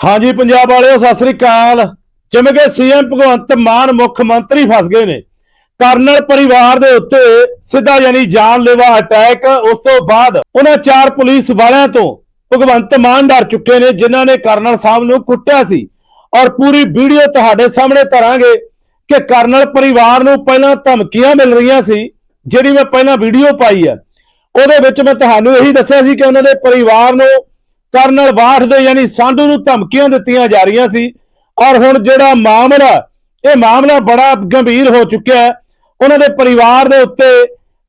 ਹਾਂਜੀ, ਪੰਜਾਬ ਵਾਲਿਓ, ਸਤਿ ਸ੍ਰੀ ਅਕਾਲ। ਜਿਵੇਂ ਕਿ ਸੀਐਮ ਭਗਵੰਤ ਮਾਨ ਮੁੱਖ ਮੰਤਰੀ ਫਸ ਗਏ ਨੇ, ਕਰਨਲ ਪਰਿਵਾਰ ਦੇ ਉੱਤੇ ਸਿੱਧਾ ਯਾਨੀ ਜਾਨਲੇਵਾ ਅਟੈਕ, ਉਸ ਤੋਂ ਬਾਅਦ ਉਹਨਾਂ ਚਾਰ ਪੁਲਿਸ ਵਾਲਿਆਂ ਤੋਂ ਭਗਵੰਤ ਮਾਨ ਡਰ ਚੁੱਕੇ ਨੇ, ਜਿਨ੍ਹਾਂ ਨੇ ਕਰਨਲ ਸਾਹਿਬ ਨੂੰ ਕੁੱਟਿਆ ਸੀ। ਔਰ ਪੂਰੀ ਵੀਡੀਓ ਤੁਹਾਡੇ ਸਾਹਮਣੇ ਧਰਾਂਗੇ ਕਿ ਕਰਨਲ ਪਰਿਵਾਰ ਨੂੰ ਪਹਿਲਾਂ ਧਮਕੀਆਂ ਮਿਲ ਰਹੀਆਂ ਸੀ, ਜਿਹੜੀ ਮੈਂ ਪਹਿਲਾਂ ਵੀਡੀਓ ਪਾਈ ਹੈ। ਉਹਦੇ ਵਿੱਚ ਮੈਂ ਤੁਹਾਨੂੰ ਇਹੀ ਦੱਸਿਆ ਸੀ ਕਿ ਉਹਨਾਂ ਦੇ ਪਰਿਵਾਰ ਨੂੰ ਕਰਨਲ ਬਾਠ ਦੇ ਯਾਨੀ ਸਾਂਢੂ ਨੂੰ ਧਮਕੀਆਂ ਦਿੱਤੀਆਂ ਜਾ ਰਹੀਆਂ ਸੀ। ਔਰ ਹੁਣ ਜਿਹੜਾ ਮਾਮਲਾ, ਇਹ ਮਾਮਲਾ ਬੜਾ ਗੰਭੀਰ ਹੋ ਚੁੱਕਿਆ ਹੈ। ਉਹਨਾਂ ਦੇ ਪਰਿਵਾਰ ਦੇ ਉੱਤੇ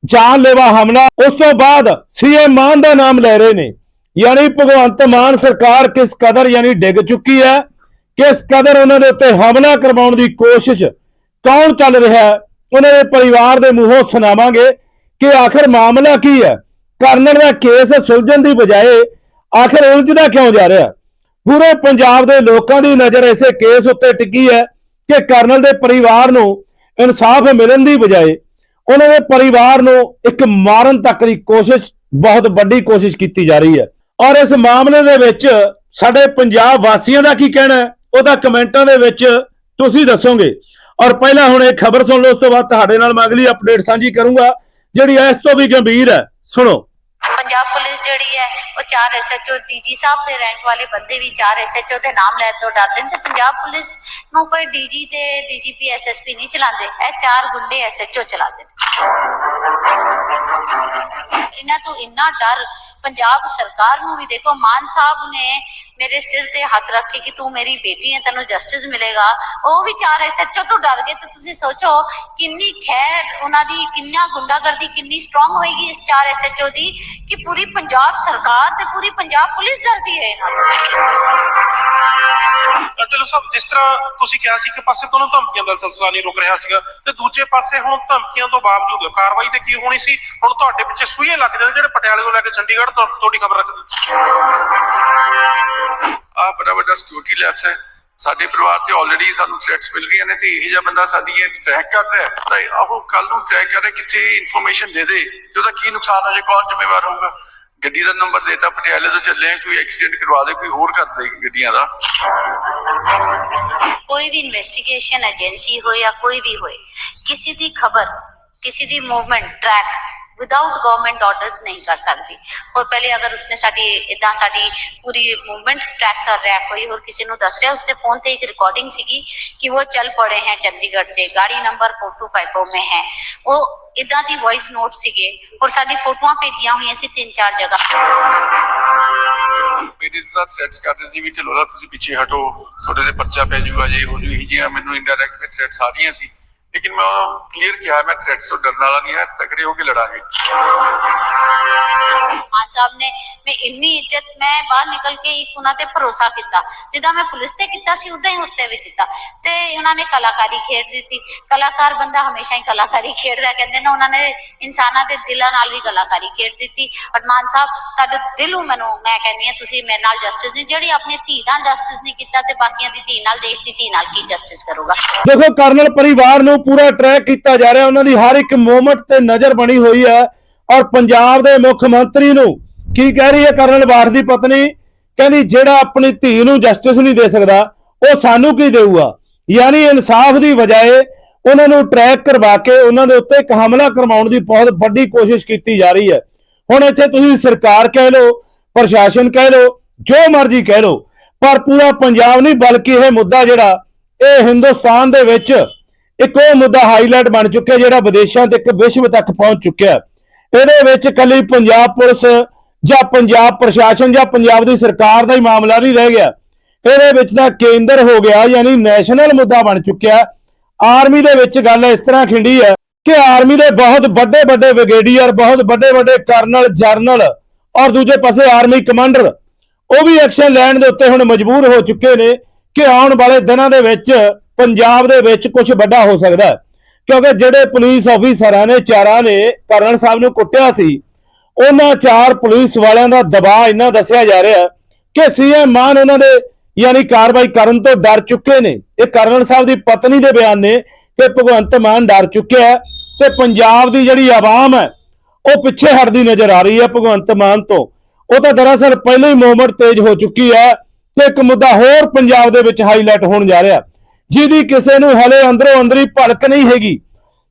ਜਾਨਲੇਵਾ ਹਮਲਾ, ਉਸ ਤੋਂ ਬਾਅਦ ਸੀਐਮ ਮਾਨ ਦਾ ਨਾਮ ਲੈ ਰਹੇ ਨੇ। ਯਾਨੀ ਭਗਵੰਤ ਮਾਨ ਸਰਕਾਰ ਕਿਸ ਕਦਰ ਯਾਨੀ ਡਿੱਗ ਚੁੱਕੀ ਹੈ, ਕਿਸ ਕਦਰ ਉਹਨਾਂ ਦੇ ਉੱਤੇ ਹਮਲਾ ਕਰਵਾਉਣ ਦੀ ਕੋਸ਼ਿਸ਼ ਕੌਣ ਚੱਲ ਰਿਹਾ ਹੈ, ਉਹਨਾਂ ਦੇ ਪਰਿਵਾਰ ਦੇ ਮੂੰਹੋਂ ਸੁਣਾਵਾਂਗੇ ਕਿ ਆਖਰ ਮਾਮਲਾ ਕੀ ਹੈ। ਕਰਨਲ ਦਾ ਕੇਸ ਸੁਲਝਣ ਦੀ ਬਜਾਏ ਆਖਿਰ ਉਲਝਦਾ ਕਿਉਂ ਜਾ ਰਿਹਾ? ਪੂਰੇ ਪੰਜਾਬ ਦੇ ਲੋਕਾਂ ਦੀ ਨਜ਼ਰ ਇਸੇ ਕੇਸ ਉੱਤੇ ਟਿੱਕੀ ਹੈ ਕਿ ਕਰਨਲ ਦੇ ਪਰਿਵਾਰ ਨੂੰ ਇਨਸਾਫ ਮਿਲਣ ਦੀ ਬਜਾਏ ਉਹਨਾਂ ਦੇ ਪਰਿਵਾਰ ਨੂੰ ਇੱਕ ਮਾਰਨ ਤੱਕ ਦੀ ਕੋਸ਼ਿਸ਼, ਬਹੁਤ ਵੱਡੀ ਕੋਸ਼ਿਸ਼ ਕੀਤੀ ਜਾ ਰਹੀ ਹੈ। ਔਰ ਇਸ ਮਾਮਲੇ ਦੇ ਵਿੱਚ ਸਾਡੇ ਪੰਜਾਬ ਵਾਸੀਆਂ ਦਾ ਕੀ ਕਹਿਣਾ ਹੈ? ਉਹਦਾ ਕਮੈਂਟਾਂ ਦੇ ਵਿੱਚ ਤੁਸੀਂ ਦੱਸੋਗੇ। ਔਰ ਪਹਿਲਾਂ ਹੁਣ ਇਹ ਖਬਰ ਸੁਣ ਲਓ, ਉਸ ਤੋਂ ਬਾਅਦ ਤੁਹਾਡੇ ਨਾਲ ਮੈਂ ਅਗਲੀ ਅਪਡੇਟ ਸਾਂਝੀ ਕਰੂੰਗਾ, ਜਿਹੜੀ ਇਸ ਤੋਂ ਵੀ ਗੰਭੀਰ ਹੈ। ਸੁਣੋ। ਪੰਜਾਬ ਪੁਲਿਸ ਜਿਹੜੀ ਹੈ, ਉਹ ਚਾਰ ਐਸਐਚਓ ਡੀਜੀ ਸਾਹਿਬ ਦੇ ਰੈਂਕ ਵਾਲੇ ਬੰਦੇ ਵੀ ਚਾਰ ਐਸਐਚਓ ਦੇ ਨਾਮ ਲੈਣ ਤੋਂ ਡਰਦੇ ਨੇ ਤੇ ਪੰਜਾਬ ਪੁਲਿਸ ਨੂੰ ਕੋਈ ਡੀਜੀ ਤੇ ਡੀਜੀਪੀ ਐਸਐਸਪੀ ਨਹੀਂ ਚਲਾਉਂਦੇ, ਇਹ ਚਾਰ ਗੁੰਡੇ ਐਸਐਚਓ ਚਲਾਉਂਦੇ ਨੇ। ਇਹਨਾਂ ਤੋਂ ਇੰਨਾ ਡਰ ਪੰਜਾਬ ਸਰਕਾਰ ਨੂੰ ਵੀ ਦੇਖੋ, ਮਾਨ ਸਾਹਿਬ ਨੇ ਮੇਰੇ ਸਿਰ ਤੇ ਹੱਥ ਰੱਖ ਕੇ ਕਿ ਤੂੰ ਮੇਰੀ ਬੇਟੀ ਹੈ, ਤੈਨੂੰ ਜਸਟਿਸ ਮਿਲੇਗਾ। ਉਹ ਵੀ ਚਾਰ ਐਸਐਚਓ ਤੋਂ ਡਰ ਗਏ ਤੇ ਤੁਸੀਂ ਸੋਚੋ ਕਿੰਨੀ ਖੈਰ ਉਹਨਾਂ ਦੀ, ਕਿੰਨਾ ਗੁੰਡਾਗਰਦੀ, ਕਿੰਨੀ ਸਟਰੋਂਗ ਹੋਏਗੀ ਇਸ ਚਾਰ ਐਸਐਚਓ ਦੀ ਕਿ ਪੂਰੀ ਪੰਜਾਬ ਸਰਕਾਰ ਤੇ ਪੂਰੀ ਪੰਜਾਬ ਪੁਲਿਸ ਡਰਦੀ ਹੈ ਇਹਨਾਂ ਤੋਂ ਚਲੋ ਸਾਹਿਬ ਜਿਸ ਤਰ੍ਹਾਂ ਤੁਸੀਂ ਕਿਹਾ ਸੀ ਕਿ ਪਾਸੇ ਤੋਂ ਧਮਕੀਆਂ ਦਾ ਸਿਲਸਿਲਾ ਨਹੀਂ ਰੁਕ ਰਿਹਾ ਸੀਗਾ, ਤੇ ਦੂਜੇ ਪਾਸੇ ਹੁਣ ਧਮਕੀਆਂ ਤੋਂ ਬਾਵਜੂਦ ਕਾਰਵਾਈ ਤੇ ਕੀ ਹੋਣੀ ਸੀ, ਹੁਣ ਤੁਹਾਡੇ ਪਿੱਛੇ ਸੂਈਏ ਲੱਗ ਜਾਂਦੇ ਜਿਹੜੇ ਪਟਿਆਲੇ ਤੋਂ ਲੈ ਕੇ ਚੰਡੀਗੜ੍ਹ ਤੋਂ ਤੁਹਾਡੀ ਖਬਰ ਰੱਖਦੇ ਆ ਬੜਾ ਵੱਡਾ ਸਿਕਿਉਰਿਟੀ ਲੈਬਸ ਹੈ। ਸਾਡੇ ਪਰਿਵਾਰ ਤੇ ਆਲਰੇਡੀ ਸਾਨੂੰ ਥ੍ਰੈਟਸ ਮਿਲ ਰਹੀਆਂ ਨੇ ਤੇ ਇਹ ਜਿਹਾ ਬੰਦਾ ਸਾਡੀ ਇਹ ਟਰੈਕ ਕਰ ਤਾਂ ਆਹੋ ਕੱਲ ਨੂੰ ਟਰੈਕ ਕਰੇ ਕਿੱਥੇ ਇਨਫੋਰਮੇਸ਼ਨ ਦੇ ਦੇ ਤੇ ਉਹਦਾ ਕੀ ਨੁਕਸਾਨ ਹੋ ਜਾਏ ਕੌਣ ਜ਼ਿੰਮੇਵਾਰ ਹੋਊਗਾ। ਗੱਡੀ ਦਾ ਨੰਬਰ ਦੇਤਾ ਪਟਿਆਲੇ ਤੋਂ ਚੱਲੇ ਹਾਂ, ਕੋਈ ਐਕਸੀਡੈਂਟ ਕਰਵਾ ਦੇ ਕੋਈ ਹੋਰ ਕਰ ਦੇ ਗੱਡੀਆਂ ਦਾ ਕੋਈ ਵੀ ਇਨਵੈਸਟੀਗੇਸ਼ਨ ਏਜੰਸੀ ਹੋਏ ਜਾਂ ਕੋਈ ਵੀ ਹੋਏ ਕਿਸੇ ਦੀ ਖਬਰ ਕਿਸੇ ਦੀ movement track without government orders नहीं कर सकती और पहले अगर उसने ਸਾਡੀ ਇਦਾਂ ਸਾਡੀ ਪੂਰੀ मूवमेंट ट्रैक कर रहा है कोई और किसी ਨੂੰ ਦੱਸ ਰਿਹਾ उसके फोन ਤੇ एक रिकॉर्डिंग ਸੀਗੀ कि वो चल पड़े हैं चंडीगढ़ से गाड़ी नंबर 4254 में है वो ਇਦਾਂ ਦੀ ਵੌਇਸ ਨੋਟ ਸੀਗੇ। ਔਰ ਸਾਡੀ ਫੋਟੋਆਂ ਭੇਜੀਆਂ ਹੋਈਆਂ ਸੀ ਤਿੰਨ ਚਾਰ ਜਗ੍ਹਾ। ਮੇਰੇ ਤਾਂ ਥ੍ਰੈਟਸ ਕਰ ਸੀ ਵੀ ਚਲੋ ਨਾ ਤੁਸੀਂ ਪਿੱਛੇ ਹਟੋ। ਤੁਹਾਡੇ ਤੇ ਪਰਚਾ ਪੈ ਜਾਊਗਾ ਜੇ ਹੋ ਜੂ ਇਹ ਜਿਹੀਆਂ ਮੈਨੂੰ ਇਨਡਾਇਰੈਕਟ ਥ੍ਰੈਟਸ ਆ ਰਹੀਆਂ ਸੀ। ਲੇਕਿਨ ਮੈਂ ਕਲੀਅਰ ਕਿਹਾ ਮੈਂ ਥ੍ਰੈਟਸ ਤੋਂ ਡਰਨ ਵਾਲਾ ਨਹੀਂ ਹੈ ਤਕੜੇ ਹੋ ਕੇ ਲੜਾਂਗੇ। ਮਾਨ ਸਾਹਿਬ ਨੇ ਮੈਂ ਇੰਨੀ ਇੱਜ਼ਤ ਮੈਂ ਬਾਹਰ ਨਿਕਲ ਕੇ ਇੱਕ ਉਹਨਾਂ ਤੇ ਭਰੋਸਾ ਕੀਤਾ। ਜਿੱਦਾਂ ਮੈਂ ਪੁਲਿਸ ਤੇ ਕੀਤਾ ਸੀ ਉਦਾਂ ਹੀ ਉੱਤੇ ਵੀ ਕੀਤਾ। ਤੇ ਉਹਨਾਂ ਨੇ ਕਲਾਕਾਰੀ ਖੇਡ ਦਿੱਤੀ। ਕਲਾਕਾਰ ਬੰਦਾ ਹਮੇਸ਼ਾ ਹੀ ਕਲਾਕਾਰੀ ਖੇਡਦਾ ਕਹਿੰਦੇ ਨੇ ਉਹਨਾਂ ਨੇ ਇਨਸਾਨਾਂ ਦੇ ਦਿਲਾਂ ਨਾਲ ਵੀ ਕਲਾਕਾਰੀ ਖੇਡ ਦਿੱਤੀ। ਔਰ ਮਾਨ ਸਾਹਿਬ ਤੁਹਾਡੇ ਦਿਲੋਂ ਮੈਨੂੰ ਮੈਂ ਕਹਿੰਦੀ ਹਾਂ ਤੁਸੀਂ ਮੇਰੇ ਨਾਲ ਜਸਟਿਸ ਨਹੀਂ ਜਿਹੜੀ ਆਪਣੀ ਧੀ ਦਾ ਜਸਟਿਸ ਨਹੀਂ ਕੀਤਾ ਤੇ ਬਾਕੀਆਂ ਦੀ ਧੀ ਨਾਲ ਦੇਸ਼ ਦੀ ਧੀ ਨਾਲ ਕੀ ਜਸਟਿਸ ਕਰੂਗਾ? ਦੇਖੋ ਕਰਨਲ ਪਰਿਵਾਰ ਨੂੰ ਪੂਰਾ ਟਰੈਕ ਕੀਤਾ ਜਾ ਰਿਹਾ, ਉਹਨਾਂ ਦੀ ਹਰ ਇੱਕ ਮੂਵਮੈਂਟ ਤੇ ਨਜ਼ਰ ਬਣੀ ਹੋਈ ਹੈ। ਔਰ ਪੰਜਾਬ ਦੇ ਮੁੱਖ ਮੰਤਰੀ ਨੂੰ ਕੀ ਕਹਿ ਰਹੀ ਹੈ ਕਰਨਲ ਬਾਠ ਦੀ ਪਤਨੀ? ਕਹਿੰਦੀ, ਜਿਹੜਾ ਆਪਣੀ ਧੀ ਨੂੰ ਜਸਟਿਸ ਨਹੀਂ ਦੇ ਸਕਦਾ, ਉਹ ਸਾਨੂੰ ਕੀ ਦੇਊਗਾ? ਯਾਨੀ ਇਨਸਾਫ ਦੀ ਬਜਾਏ ਉਹਨਾਂ ਨੂੰ ਟਰੈਕ ਕਰਵਾ ਕੇ ਉਹਨਾਂ ਦੇ ਉੱਤੇ ਇੱਕ ਹਮਲਾ ਕਰਵਾਉਣ ਦੀ ਬਹੁਤ ਵੱਡੀ ਕੋਸ਼ਿਸ਼ ਕੀਤੀ ਜਾ ਰਹੀ ਹੈ। ਹੁਣ ਇੱਥੇ ਤੁਸੀਂ ਸਰਕਾਰ ਕਹਿ ਲਓ, ਪ੍ਰਸ਼ਾਸਨ ਕਹਿ ਲਓ, ਜੋ ਮਰਜ਼ੀ ਕਹਿ ਲਓ, ਪਰ ਪੂਰਾ ਪੰਜਾਬ ਨਹੀਂ, ਬਲਕਿ ਇਹ ਮੁੱਦਾ ਜਿਹੜਾ, ਇਹ ਹਿੰਦੁਸਤਾਨ ਦੇ ਵਿੱਚ ਇੱਕ ਉਹ ਮੁੱਦਾ ਹਾਈਲਾਈਟ ਬਣ ਚੁੱਕਿਆ ਜਿਹੜਾ ਵਿਦੇਸ਼ਾਂ ਤੇ ਇੱਕ ਵਿਸ਼ਵ ਤੱਕ ਪਹੁੰਚ ਚੁੱਕਿਆ ਇਹਦੇ ਵਿੱਚ ਕੱਲੀ ਪੰਜਾਬ ਪੁਲਿਸ ਜਾਂ ਪੰਜਾਬ ਪ੍ਰਸ਼ਾਸਨ ਜਾਂ ਪੰਜਾਬ ਦੀ ਸਰਕਾਰ ਦਾ ਹੀ ਮਾਮਲਾ ਨਹੀਂ ਰਹਿ ਗਿਆ। ਇਹਦੇ ਵਿੱਚ ਤਾਂ ਕੇਂਦਰ ਹੋ ਗਿਆ, ਯਾਨੀ ਨੈਸ਼ਨਲ ਮੁੱਦਾ ਬਣ ਚੁੱਕਿਆ। ਆਰਮੀ ਦੇ ਵਿੱਚ ਗੱਲ ਇਸ ਤਰ੍ਹਾਂ ਖਿੰਡੀ ਹੈ ਕਿ ਆਰਮੀ ਦੇ ਬਹੁਤ ਵੱਡੇ ਵੱਡੇ ਬ੍ਰਿਗੇਡੀਅਰ, ਬਹੁਤ ਵੱਡੇ ਵੱਡੇ ਕਰਨਲ, ਜਰਨਲ ਔਰ ਦੂਜੇ ਪਾਸੇ ਆਰਮੀ ਕਮਾਂਡਰ, ਉਹ ਵੀ ਐਕਸ਼ਨ ਲੈਣ ਦੇ ਉੱਤੇ ਹੁਣ ਮਜਬੂਰ ਹੋ ਚੁੱਕੇ ਨੇ ਕਿ ਆਉਣ ਵਾਲੇ ਦਿਨਾਂ ਦੇ ਵਿੱਚ ਪੰਜਾਬ ਦੇ ਵਿੱਚ ਕੁਝ ਵੱਡਾ ਹੋ ਸਕਦਾ ਕਿਉਂਕਿ ਜਿਹੜੇ ਪੁਲਿਸ ਅਫੀਸਰਾਂ ਨੇ, ਚਾਰਾਂ ਨੇ ਕਰਨ ਸਾਹਿਬ ਨੂੰ ਕੁੱਟਿਆ ਸੀ। ਉਹਨਾਂ ਚਾਰ ਪੁਲਿਸ ਵਾਲਿਆਂ ਦਾ ਦਬਾਅ ਇੰਨਾ ਦੱਸਿਆ ਜਾ ਰਿਹਾ ਹੈ ਕਿ ਸੀਐਮ ਮਾਨ ਉਹਨਾਂ ਦੇ ਯਾਨੀ ਕਾਰਵਾਈ ਕਰਨ ਤੋਂ ਡਰ ਚੁੱਕੇ ਨੇ। ਇਹ ਕਰਨਲ ਸਾਹਿਬ ਦੀ ਪਤਨੀ ਦੇ ਬਿਆਨ ਨੇ ਕਿ ਭਗਵੰਤ ਮਾਨ ਡਰ ਚੁੱਕਿਆ ਹੈ ਤੇ ਪੰਜਾਬ ਦੀ ਜਿਹੜੀ ਆਵਾਮ ਹੈ, ਉਹ ਪਿੱਛੇ ਹਟਦੀ ਨਜ਼ਰ ਆ ਰਹੀ ਹੈ ਭਗਵੰਤ ਮਾਨ ਤੋਂ। ਉਹ ਤਾਂ ਦਰਅਸਲ ਪਹਿਲਾਂ ਹੀ ਮੂਵਮੈਂਟ ਤੇਜ਼ ਹੋ ਚੁੱਕੀ ਹੈ ਤੇ ਇੱਕ ਮੁੱਦਾ ਹੋਰ ਪੰਜਾਬ ਦੇ ਵਿੱਚ ਹਾਈਲਾਈਟ ਹੋਣ ਜਾ ਰਿਹਾ। ਜਿਹਦੀ ਕਿਸੇ ਨੂੰ ਹਲੇ ਅੰਦਰੋਂ ਅੰਦਰੀ ਭੜਕ ਨਹੀਂ ਹੈਗੀ।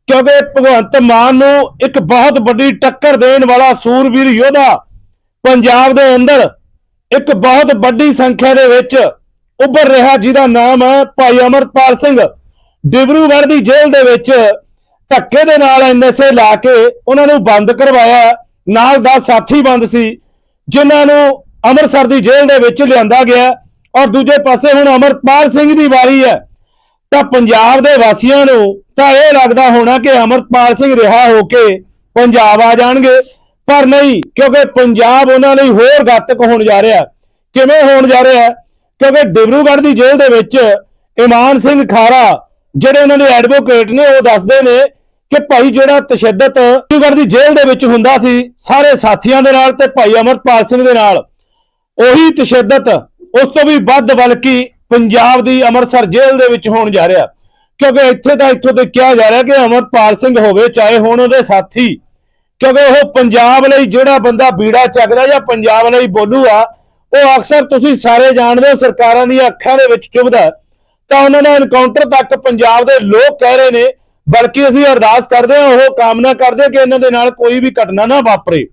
ਕਿਉਂਕਿ ਭਗਵੰਤ ਮਾਨ ਨੂੰ ਇੱਕ ਬਹੁਤ ਵੱਡੀ ਟੱਕਰ ਦੇਣ ਵਾਲਾ ਸੂਰਵੀਰ ਯੋਧਾ ਪੰਜਾਬ ਦੇ ਅੰਦਰ ਇੱਕ ਬਹੁਤ ਵੱਡੀ ਸੰਖਿਆ ਦੇ ਵਿੱਚ ਉੱਭਰ ਰਿਹਾ, ਜਿਹਦਾ ਨਾਮ ਹੈ ਭਾਈ ਅਮਰਪਾਲ ਸਿੰਘ। ਡਿਬਰੂਗੜ੍ਹ ਦੀ ਜੇਲ੍ਹ ਦੇ ਵਿੱਚ ਧੱਕੇ ਦੇ ਨਾਲ ਐਨਐਸਏ ਲਾ ਕੇ ਉਹਨਾਂ ਨੂੰ ਬੰਦ ਕਰਵਾਇਆ। ਨਾਲ ਦਾ ਸਾਥੀ ਬੰਦ ਸੀ, ਜਿਨ੍ਹਾਂ ਨੂੰ ਅੰਮ੍ਰਿਤਸਰ ਦੀ ਜੇਲ੍ਹ ਦੇ ਵਿੱਚ ਲਿਆਂਦਾ ਗਿਆ। ਔਰ ਦੂਜੇ ਪਾਸੇ ਹੁਣ ਅਮਰਪਾਲ ਸਿੰਘ ਦੀ ਵਾਰੀ ਹੈ। ਤਾਂ ਪੰਜਾਬ ਦੇ ਵਾਸੀਆਂ ਨੂੰ ਤਾਂ ਇਹ ਲੱਗਦਾ ਹੋਣਾ ਕਿ ਅਮਰਪਾਲ ਸਿੰਘ ਰਿਹਾ ਹੋ ਕੇ ਪੰਜਾਬ ਆ ਜਾਣਗੇ। ਪਰ ਨਹੀਂ, ਕਿਉਂਕਿ ਪੰਜਾਬ ਉਹਨਾਂ ਲਈ ਹੋਰ ਘਾਤਕ ਹੋਣ ਜਾ ਰਿਹਾ। ਕਿਵੇਂ ਹੋਣ ਜਾ ਰਿਹਾ? ਕਿਉਂਕਿ ਡਿਬਰੂਗੜ੍ਹ ਦੀ ਜੇਲ੍ਹ ਦੇ ਵਿੱਚ ਇਮਾਨ ਸਿੰਘ ਖਾਰਾ, ਜਿਹੜੇ ਉਹਨਾਂ ਦੇ ਐਡਵੋਕੇਟ ਨੇ, ਉਹ ਦੱਸਦੇ ਨੇ ਕਿ ਭਾਈ ਜਿਹੜਾ ਤਸ਼ੱਦਦ ਡਿਬਰੂਗੜ੍ਹ ਦੀ ਜੇਲ੍ਹ ਦੇ ਵਿੱਚ ਹੁੰਦਾ ਸੀ, ਸਾਰੇ ਸਾਥੀਆਂ ਦੇ ਨਾਲ ਤੇ ਭਾਈ ਅਮਰਪਾਲ ਸਿੰਘ ਦੇ ਨਾਲ, ਉਹੀ ਤਸ਼ੱਦਦ ਉਸ ਤੋਂ ਵੀ ਵੱਧ ਬਲਕਿ ਪੰਜਾਬ ਦੀ ਅੰਮ੍ਰਿਤਸਰ ਜੇਲ੍ਹ ਦੇ ਵਿੱਚ ਹੋਣ ਜਾ ਰਿਹਾ। ਕਿਉਂਕਿ ਇੱਥੇ ਤਾਂ ਇੱਥੋਂ ਤੇ ਕਿਹਾ ਜਾ ਰਿਹਾ ਕਿ ਅਮਰਪਾਲ ਸਿੰਘ ਹੋਵੇ ਚਾਹੇ ਹੁਣ ਉਹਦੇ ਸਾਥੀ। ਕਿਉਂਕਿ ਉਹ ਪੰਜਾਬ ਲਈ ਜਿਹੜਾ ਬੰਦਾ ਬੀੜਾ ਚੱਕਦਾ ਜਾਂ ਪੰਜਾਬ ਲਈ ਬੋਲੂਗਾ ਉਹ ਅਕਸਰ ਤੁਸੀਂ ਸਾਰੇ ਜਾਣਦੇ ਹੋ ਸਰਕਾਰਾਂ ਦੀਆਂ ਅੱਖਾਂ ਦੇ ਵਿੱਚ ਚੁਭਦਾ। ਤਾਂ ਉਹਨਾਂ ਦਾ ਐਨਕਾਊਂਟਰ ਤੱਕ ਪੰਜਾਬ ਦੇ ਲੋਕ ਕਹਿ ਰਹੇ ਨੇ ਬਲਕਿ ਅਸੀਂ ਅਰਦਾਸ ਕਰਦੇ ਹਾਂ ਉਹ ਕਾਮਨਾ ਕਰਦੇ ਹਾਂ ਕਿ ਇਹਨਾਂ ਦੇ ਨਾਲ ਕੋਈ ਵੀ ਘਟਨਾ ਨਾ ਵਾਪਰੇ।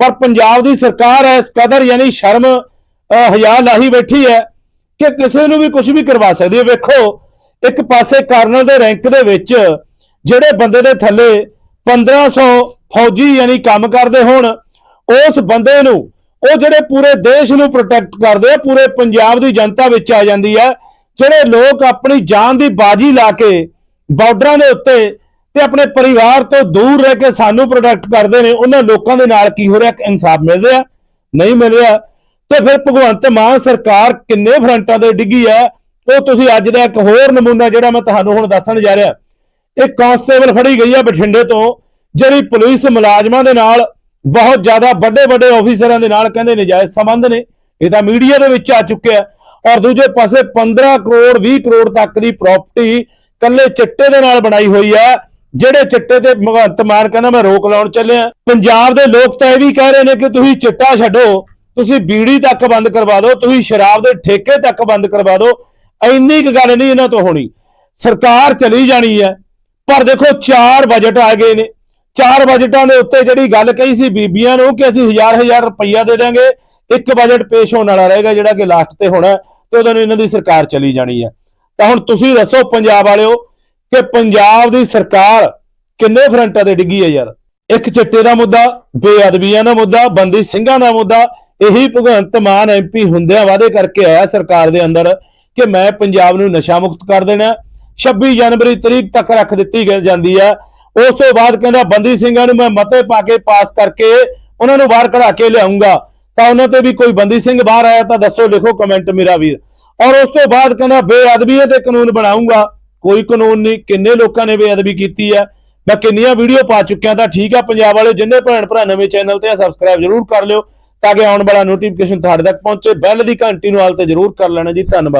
ਪਰ ਪੰਜਾਬ ਦੀ ਸਰਕਾਰ ਇਸ ਕਦਰ ਯਾਨੀ ਸ਼ਰਮ ਅਹ, ਹਯਾ ਲਾਹੀ ਬੈਠੀ ਹੈ। ਕਿ ਕਿਸੇ ਨੂੰ ਵੀ ਕੁਝ ਵੀ ਕਰਵਾ ਸਕਦੀ ਹੈ। ਵੇਖੋ, ਇੱਕ ਪਾਸੇ ਕਰਨਲ ਦੇ ਰੈਂਕ ਦੇ ਵਿੱਚ ਜਿਹੜੇ ਬੰਦੇ ਦੇ ਥੱਲੇ 1500 ਫੌਜੀ ਯਾਨੀ ਕੰਮ ਕਰਦੇ ਹੋਣ, ਉਸ ਬੰਦੇ ਨੂੰ, ਉਹ ਜਿਹੜੇ ਪੂਰੇ ਦੇਸ਼ ਨੂੰ ਪ੍ਰੋਟੈਕਟ ਕਰਦੇ ਆ, ਪੂਰੇ ਪੰਜਾਬ ਦੀ ਜਨਤਾ ਵਿੱਚ ਆ ਜਾਂਦੀ ਹੈ ਜਿਹੜੇ ਲੋਕ ਆਪਣੀ ਜਾਨ ਦੀ ਬਾਜੀ ਲਾ ਕੇ ਬਾਰਡਰਾਂ ਦੇ ਉੱਤੇ ਤੇ ਆਪਣੇ ਪਰਿਵਾਰ ਤੋਂ ਦੂਰ ਰਹਿ ਕੇ ਸਾਨੂੰ ਪ੍ਰੋਟੈਕਟ ਕਰਦੇ ਨੇ, ਉਹਨਾਂ ਲੋਕਾਂ ਦੇ ਨਾਲ ਕੀ ਹੋ ਰਿਹਾ? ਇਨਸਾਫ ਮਿਲ ਰਿਹਾ। ਨਹੀਂ ਮਿਲ ਰਿਹਾ। ਤੇ ਫਿਰ ਭਗਵੰਤ ਮਾਨ ਸਰਕਾਰ ਕਿੰਨੇ ਫਰੰਟਾਂ ਤੇ ਡਿੱਗੀ ਹੈ ਉਹ ਤੁਸੀਂ ਅੱਜ ਦਾ ਇੱਕ ਹੋਰ ਨਮੂਨਾ ਜਿਹੜਾ ਮੈਂ ਤੁਹਾਨੂੰ ਹੁਣ ਦੱਸਣ ਜਾ ਰਿਹਾ। ਇਹ ਕਾਂਸਟੇਬਲ ਫੜੀ ਗਈ ਹੈ ਬਠਿੰਡੇ ਤੋਂ, ਜਿਹੜੀ ਪੁਲਿਸ ਮੁਲਾਜ਼ਮਾਂ ਦੇ ਨਾਲ, ਬਹੁਤ ਜ਼ਿਆਦਾ ਵੱਡੇ ਵੱਡੇ ਆਫੀਸਰਾਂ ਦੇ ਨਾਲ ਕਹਿੰਦੇ ਨਜਾਇਜ਼ ਸੰਬੰਧ ਨੇ, ਇਹ ਤਾਂ ਮੀਡੀਆ ਦੇ ਵਿੱਚ ਆ ਚੁੱਕਿਆ ਔਰ ਦੂਜੇ ਪਾਸੇ 15 ਕਰੋੜ 20 ਕਰੋੜ ਤੱਕ ਦੀ ਪ੍ਰਾਪਰਟੀ ਕੱਲੇ ਚਿੱਟੇ ਦੇ ਨਾਲ ਬਣਾਈ ਹੋਈ ਹੈ ਜਿਹੜੇ ਚਿੱਟੇ ਤੇ ਭਗਵੰਤ ਮਾਨ ਕਹਿੰਦਾ ਮੈਂ ਰੋਕ ਲਾਉਣ ਚੱਲਿਆ। ਪੰਜਾਬ ਦੇ ਲੋਕ ਤਾਂ ਇਹ ਵੀ ਕਹਿ ਰਹੇ ਨੇ ਕਿ ਤੁਸੀਂ ਚਿੱਟਾ ਛੱਡੋ। ਤੁਸੀਂ ਬੀੜੀ ਤੱਕ ਬੰਦ ਕਰਵਾ ਦਿਓ, ਤੁਸੀਂ ਸ਼ਰਾਬ ਦੇ ਠੇਕੇ ਤੱਕ ਬੰਦ ਕਰਵਾ ਦਿਓ, ਇੰਨੀ ਕੁ ਗੱਲ ਨਹੀਂ ਇਹਨਾਂ ਤੋਂ ਹੋਣੀ। ਸਰਕਾਰ ਚਲੀ ਜਾਣੀ ਹੈ, ਪਰ ਦੇਖੋ ਚਾਰ ਬਜਟ ਆ ਗਏ ਨੇ। ਚਾਰ ਬਜਟਾਂ ਦੇ ਉੱਤੇ ਜਿਹੜੀ ਗੱਲ ਕਹੀ ਸੀ ਬੀਬੀਆਂ ਨੂੰ ਕਿ ਅਸੀਂ ਹਜ਼ਾਰ ਹਜ਼ਾਰ ਰੁਪਈਆ ਦੇ ਦਾਂਗੇ ਇੱਕ ਬਜਟ ਪੇਸ਼ ਹੋਣ ਵਾਲਾ ਰਹੇਗਾ ਜਿਹੜਾ ਕਿ ਲਾਸਟ ਤੇ ਹੋਣਾ ਤੇ ਉਦੋਂ ਨੂੰ ਇਹਨਾਂ ਦੀ ਸਰਕਾਰ ਚਲੀ ਜਾਣੀ ਹੈ। ਤਾਂ ਹੁਣ ਤੁਸੀਂ ਦੱਸੋ ਪੰਜਾਬ ਵਾਲਿਓ ਕਿ ਪੰਜਾਬ ਦੀ ਸਰਕਾਰ ਕਿੰਨੇ ਫਰੰਟਾਂ ਤੇ ਡਿੱਗੀ ਹੈ ਯਾਰ? ਇੱਕ ਚਿੱਟੇ ਦਾ ਮੁੱਦਾ, ਬੇਅਦਬੀਆਂ ਦਾ ਮੁੱਦਾ, ਬੰਦੀ ਸਿੰਘਾਂ ਦਾ ਮੁੱਦਾ ਇਹੀ ਭਗਵੰਤ ਮਾਨ ਐਮਪੀ ਹੁੰਦਿਆਂ ਵਾਅਦੇ ਕਰਕੇ ਆਇਆ ਸਰਕਾਰ ਦੇ ਅੰਦਰ ਕਿ ਮੈਂ ਪੰਜਾਬ ਨੂੰ ਨਸ਼ਾ ਮੁਕਤ ਕਰ ਦੇਣਾ। 26 ਜਨਵਰੀ ਤਰੀਕ ਤੱਕ ਰੱਖ ਦਿੱਤੀ ਜਾਂਦੀ ਹੈ ਉਸ ਤੋਂ ਬਾਅਦ ਕਹਿੰਦਾ, ਬੰਦੀ ਸਿੰਘਾਂ ਨੂੰ ਮੈਂ ਮਤੇ ਪਾ ਕੇ ਪਾਸ ਕਰਕੇ ਉਹਨਾਂ ਨੂੰ ਬਾਹਰ ਕਢਾ ਕੇ ਲਿਆਉਂਗਾ। ਤਾਂ ਉਹਨਾਂ ਤੇ ਵੀ ਕੋਈ ਬੰਦੀ ਸਿੰਘ ਬਾਹਰ ਆਇਆ ਤਾਂ ਦੱਸੋ, ਲਿਖੋ ਕਮੈਂਟ ਮੇਰਾ ਵੀਰ। ਔਰ ਉਸ ਤੋਂ ਬਾਅਦ ਕਹਿੰਦਾ, ਬੇਅਦਬੀ ਤੇ ਕਾਨੂੰਨ ਬਣਾਉਂਗਾ। ਕੋਈ ਕਾਨੂੰਨ ਨਹੀਂ, ਕਿੰਨੇ ਲੋਕਾਂ ਨੇ ਬੇਅਦਬੀ ਕੀਤੀ ਹੈ ਮੈਂ ਕਿੰਨੀਆਂ ਵੀਡੀਓ ਪਾ ਚੁੱਕਿਆ ਤਾਂ ਠੀਕ ਆ, ਪੰਜਾਬ ਵਾਲੇ ਜਿੰਨੇ ਭੈਣ ਭਰਾ ਨਵੇਂ ਚੈਨਲ ਤੇ ਆ ਸਬਸਕ੍ਰਾਈਬ ਜਰੂਰ ਕਰ ਲਿਓ। ਤਾਂ ਕਿ ਆਉਣ ਵਾਲਾ ਨੋਟੀਫਿਕੇਸ਼ਨ ਤੁਹਾਡੇ ਤੱਕ ਪਹੁੰਚੇ। ਬੈਲ ਦੀ ਘੰਟੀ ਨੂੰ ਹਾਲ ਤੇ ਜਰੂਰ ਕਰ ਲੈਣਾ ਜੀ। ਧੰਨਵਾਦ।